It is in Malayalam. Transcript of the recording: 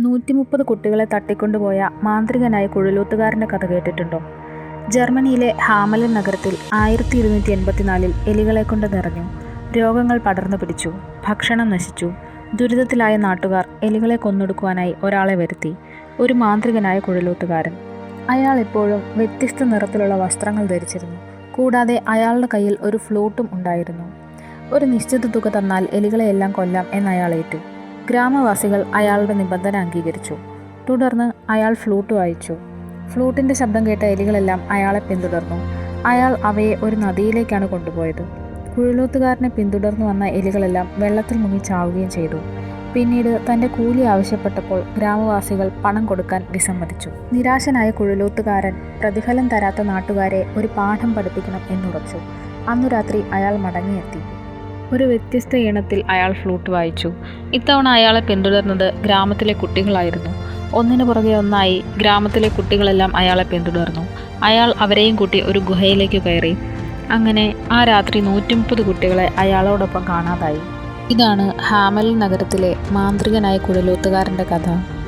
നൂറ്റി മുപ്പത് കുട്ടികളെ തട്ടിക്കൊണ്ടുപോയ മാന്ത്രികനായ കുഴലൂത്തുകാരന്റെ കഥ കേട്ടിട്ടുണ്ടോ? ജർമ്മനിയിലെ ഹാമലൻ നഗരത്തിൽ ആയിരത്തി ഇരുന്നൂറ്റി എൺപത്തിനാലിൽ എലികളെ കൊണ്ട് നിറഞ്ഞു. രോഗങ്ങൾ പടർന്നു പിടിച്ചു. ഭക്ഷണം നശിച്ചു. ദുരിതത്തിലായ നാട്ടുകാർ എലികളെ കൊന്നൊടുക്കുവാനായി ഒരാളെ വരുത്തി. ഒരു മാന്ത്രികനായ കുഴലൂത്തുകാരൻ. അയാൾ എപ്പോഴും വ്യത്യസ്ത നിറത്തിലുള്ള വസ്ത്രങ്ങൾ ധരിച്ചിരുന്നു. കൂടാതെ അയാളുടെ കയ്യിൽ ഒരു ഫ്ലൂട്ടും ഉണ്ടായിരുന്നു. ഒരു നിശ്ചിത തുക തന്നാൽ എലികളെയെല്ലാം കൊല്ലാം എന്ന് അയാൾ ഏറ്റു. ഗ്രാമവാസികൾ അയാളുടെ നിബന്ധന അംഗീകരിച്ചു. തുടർന്ന് അയാൾ ഫ്ലൂട്ട് വായിച്ചു. ഫ്ലൂട്ടിന്റെ ശബ്ദം കേട്ട എലികളെല്ലാം അയാളെ പിന്തുടർന്നു. അയാൾ അവയെ ഒരു നദിയിലേക്കാണ് കൊണ്ടുപോയത്. കുഴലൂത്തുകാരനെ പിന്തുടർന്നു വന്ന എലികളെല്ലാം വെള്ളത്തിൽ മുങ്ങി ചാവുകയും ചെയ്തു. പിന്നീട് തന്റെ കൂലി ആവശ്യപ്പെട്ടപ്പോൾ ഗ്രാമവാസികൾ പണം കൊടുക്കാൻ വിസമ്മതിച്ചു. നിരാശനായ കുഴലൂത്തുകാരൻ പ്രതിഫലം തരാത്ത നാട്ടുകാരെ ഒരു പാഠം പഠിപ്പിക്കണം എന്നുറച്ചു. അന്നു രാത്രി അയാൾ മടങ്ങിയെത്തി. ഒരു വ്യത്യസ്ത ഈണത്തിൽ അയാൾ ഫ്ലൂട്ട് വായിച്ചു. ഇത്തവണ അയാളെ പിന്തുടർന്നത് ഗ്രാമത്തിലെ കുട്ടികളായിരുന്നു. ഒന്നിനു പുറകെ ഒന്നായി ഗ്രാമത്തിലെ കുട്ടികളെല്ലാം അയാളെ പിന്തുടർന്നു. അയാൾ അവരെയും കൂട്ടി ഒരു ഗുഹയിലേക്ക് കയറി. അങ്ങനെ ആ രാത്രി നൂറ്റിമുപ്പത് കുട്ടികളെ അയാളോടൊപ്പം കാണാതായി. ഇതാണ് ഹാമൽ നഗരത്തിലെ മാന്ത്രികനായ കുഴലൂത്തുകാരന്റെ കഥ.